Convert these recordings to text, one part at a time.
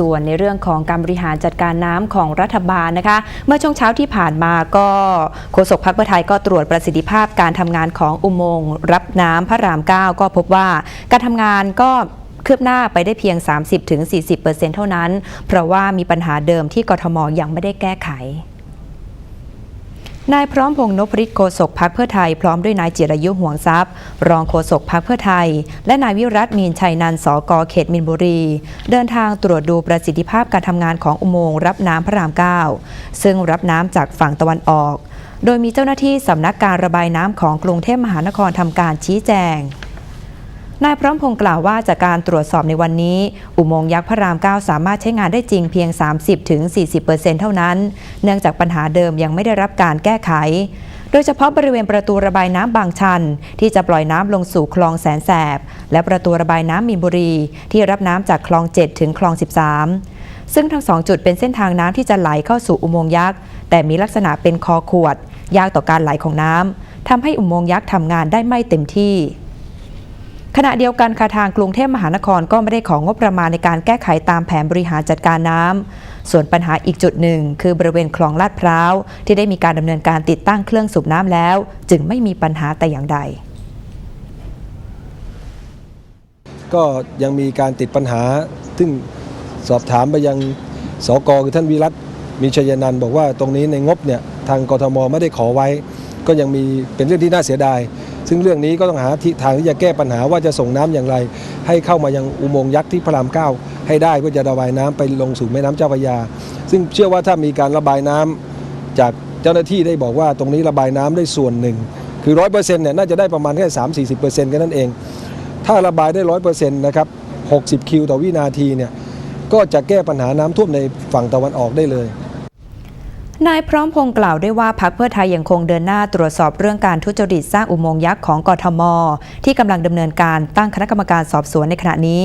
ส่วนในเรื่องของการบริหารจัดการน้ำของรัฐบาลนะคะ เมื่อช่วงเช้าที่ผ่านมาก็โฆษกพรรคเพื่อไทยก็ตรวจประสิทธิภาพการทำงานของอุโมงค์รับน้ำพระราม 9 ก็พบว่าการทำงานก็คืบหน้าไปได้เพียง 30-40%เท่านั้น เพราะว่ามีปัญหาเดิมที่กทมยังไม่ได้แก้ไข นายพร้อมพงษ์นพฤทธิ์โฆษกพักเพื่อไทย พร้อมด้วยนายจิรยุห่วงทรัพย์ รองโฆษกพักเพื่อไทย และนายวิรัตมีนชัยนันสกเขตมินบุรี เดินทางตรวจดูประสิทธิภาพการทำงานของอุโมงค์รับน้ำพระราม9ซึ่งรับน้ำจากฝั่งตะวันออก โดยมีเจ้าหน้าที่สำนักการระบายน้ำของกรุงเทพมหานครทำการชี้แจง นายพร้อมพงษ์กล่าวว่าจากการตรวจสอบในวันนี้ อุโมงค์ยักษ์พระราม 9 สามารถใช้งานได้จริงเพียง 30-40%เท่านั้น เนื่องจากปัญหาเดิมยังไม่ได้รับการแก้ไข โดยเฉพาะบริเวณประตูระบายน้ำบางชัน ที่จะปล่อยน้ำลงสู่คลองแสนแสบ และประตูระบายน้ำมีนบุรี ที่รับน้ำจากคลอง 7 ถึงคลอง 13 ซึ่งทั้งสองจุดเป็นเส้นทางน้ำที่จะไหลเข้าสู่อุโมงค์ยักษ์แต่มีลักษณะเป็นคอขวด ยากต่อการไหลของน้ำทำให้อุโมงค์ยักษ์ทำงานได้ไม่เต็มที่ ขณะเดียวกันค่ะทางกรุงเทพมหานครก็ไม่ได้ของงบประมาณในการแก้ไขตามแผนบริหารจัดการน้ำส่วนปัญหาอีกจุดหนึ่ง คือบริเวณคลองลาดพร้าว ที่ได้มีการดำเนินการติดตั้งเครื่องสูบน้ำแล้ว จึงไม่มีปัญหาแต่อย่างใด ก็ยังมีการติดปัญหา ซึ่งสอบถามไปยังสกคือท่านวิรัตมีชัยนันบอกว่าตรงนี้ในงบเนี่ยทางกทมไม่ได้ขอไว้ ก็ยังมีเป็นเรื่องที่น่าเสียดาย ซึ่งเรื่องนี้ก็ต้องหาทิศทางที่จะแก้ปัญหาว่าจะส่งน้ำอย่างไร ให้เข้ามายังอุโมงค์ยักษ์ที่พระรามเก้าให้ได้เพื่อจะระบายน้ำไปลงสู่แม่น้ำเจ้าพระยา ซึ่งเชื่อว่าถ้ามีการระบายน้ำจากเจ้าหน้าที่ได้บอกว่าตรงนี้ระบายน้ำได้ส่วนหนึ่ง คือร้อยเปอร์เซ็นต์เนี่ยน่าจะได้ประมาณแค่สามสี่สิบเปอร์เซ็นต์แค่นั้นเอง ถ้าระบายได้ร้อยเปอร์เซ็นต์นะครับ60คิวต่อวินาทีเนี่ยก็จะแก้ปัญหาน้ำท่วมในฝั่งตะวันออกได้เลย นายพร้อมพงษ์กล่าวด้วยว่าพักเพื่อไทยยังคงเดินหน้าตรวจสอบเรื่องการทุจริตสร้างอุโมงค์ยักษ์ของกทม ที่กำลังดำเนินการตั้งคณะกรรมการสอบสวนในขณะนี้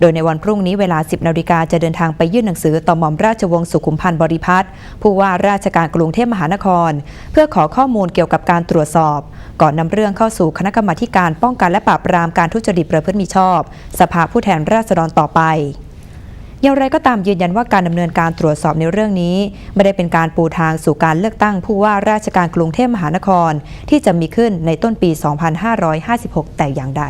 โดยในวันพรุ่งนี้เวลา 10นาฬิกาจะเดินทางไปยื่นหนังสือต่อหม่อมราชวงศ์สุขุมพันธ์บริพัตรผู้ว่าราชการกรุงเทพมหานคร เพื่อขอข้อมูลเกี่ยวกับการตรวจสอบ ก่อนนำเรื่องเข้าสู่คณะกรรมาการป้องกันและปราบปรามการทุจริตประพฤติมิชอบ สภาผู้แทนราษฎรต่อไป อย่างไรก็ตามยืนยันว่าการดำเนินการตรวจสอบในเรื่องนี้ ไม่ได้เป็นการปูทางสู่การเลือกตั้งผู้ว่าราชการกรุงเทพมหานคร ที่จะมีขึ้นในต้นปี 2556 แต่อย่างใด